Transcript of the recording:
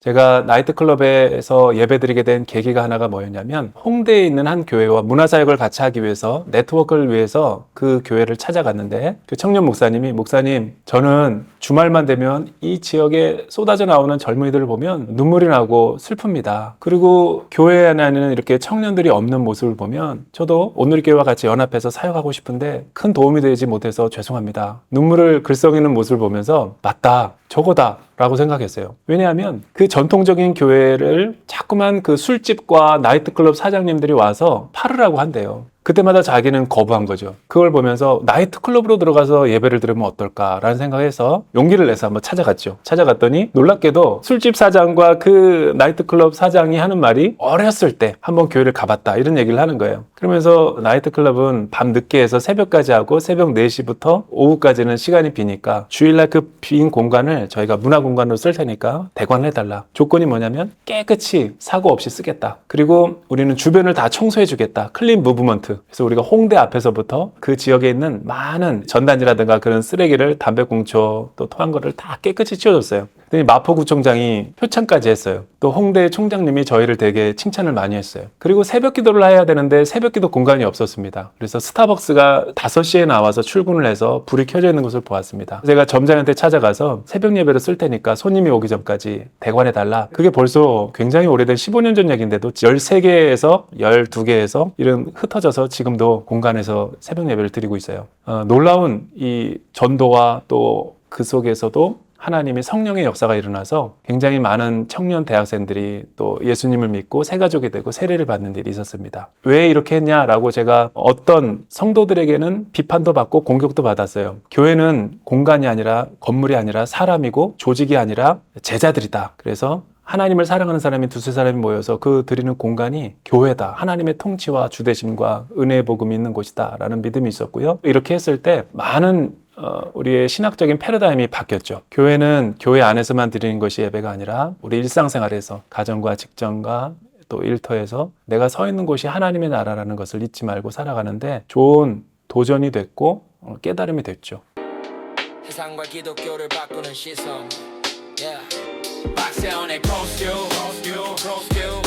제가 나이트클럽에서 예배드리게 된 계기가 하나가 뭐였냐면 홍대에 있는 한 교회와 문화사역을 같이 하기 위해서 네트워크를 위해서 그 교회를 찾아갔는데 그 청년 목사님이 목사님 저는 주말만 되면 이 지역에 쏟아져 나오는 젊은이들을 보면 눈물이 나고 슬픕니다. 그리고 교회 안에는 이렇게 청년들이 없는 모습을 보면 저도 오늘교회와 같이 연합해서 사역하고 싶은데 큰 도움이 되지 못해서 죄송합니다. 눈물을 글썽이는 모습을 보면서 맞다. 저거다. 라고 생각했어요. 왜냐하면 그 전통적인 교회를 자꾸만 그 술집과 나이트클럽 사장님들이 와서 팔으라고 한대요. 그때마다 자기는 거부한 거죠. 그걸 보면서 나이트클럽으로 들어가서 예배를 들으면 어떨까라는 생각해서 용기를 내서 한번 찾아갔죠. 찾아갔더니 놀랍게도 술집 사장과 그 나이트클럽 사장이 하는 말이 어렸을 때 한번 교회를 가봤다 이런 얘기를 하는 거예요. 그러면서 나이트클럽은 밤 늦게 해서 새벽까지 하고 새벽 4시부터 오후까지는 시간이 비니까 주일날 그 빈 공간을 저희가 문화 공간으로 쓸 테니까 대관해달라. 조건이 뭐냐면 깨끗이 사고 없이 쓰겠다. 그리고 우리는 주변을 다 청소해주겠다. 클린 무브먼트. 그래서 우리가 홍대 앞에서부터 그 지역에 있는 많은 전단지라든가 그런 쓰레기를 담배꽁초 또 토한 거를 다 깨끗이 치워줬어요. 그랬더니 마포구청장이 표창까지 했어요. 또 홍대 총장님이 저희를 되게 칭찬을 많이 했어요. 그리고 새벽 기도를 해야 되는데 새벽 기도 공간이 없었습니다. 그래서 스타벅스가 5시에 나와서 출근을 해서 불이 켜져 있는 것을 보았습니다. 제가 점장한테 찾아가서 새벽 예배를 쓸 테니까 손님이 오기 전까지 대관해 달라. 그게 벌써 굉장히 오래된 15년 전 얘기인데도 13개에서 12개에서 이런 흩어져서 지금도 공간에서 새벽 예배를 드리고 있어요. 어, 놀라운 이 전도와 또 그 속에서도 하나님의 성령의 역사가 일어나서 굉장히 많은 청년 대학생들이 또 예수님을 믿고 새 가족이 되고 세례를 받는 일이 있었습니다. 왜 이렇게 했냐라고 제가 어떤 성도들에게는 비판도 받고 공격도 받았어요. 교회는 공간이 아니라 건물이 아니라 사람이고 조직이 아니라 제자들이다. 그래서 하나님을 사랑하는 사람이 두세 사람이 모여서 그 드리는 공간이 교회다. 하나님의 통치와 주대심과 은혜의 복음이 있는 곳이다. 라는 믿음이 있었고요. 이렇게 했을 때 많은 어, 우리의 신학적인 패러다임이 바뀌었죠. 교회는 교회 안에서만 드리는 것이 예배가 아니라 우리 일상생활에서 가정과 직장과 또 일터에서 내가 서 있는 곳이 하나님의 나라라는 것을 잊지 말고 살아가는데 좋은 도전이 됐고 어, 깨달음이 됐죠. 세상과 기독교를 바꾸는 시선 yeah. 박세훈의 크로스뷰 크로스뷰 크로스뷰